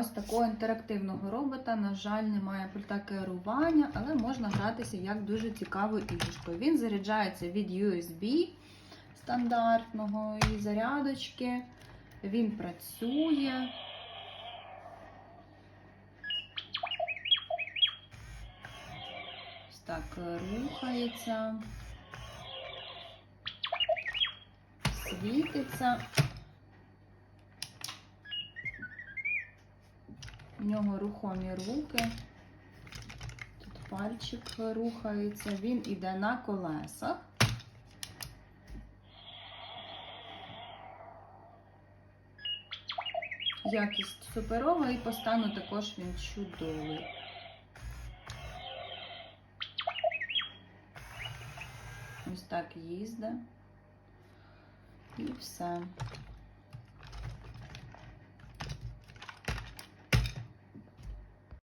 ось такого інтерактивного робота. На жаль, немає пульта керування, але можна гратися як дуже цікавою іграшкою. Він заряджається від USB стандартного і зарядочки. Він працює. Ось так рухається, світиться. У нього рухомі руки. Тут пальчик рухається, він іде на колесах. Якість суперова і по стану також він чудовий. Ось так їздить. І все.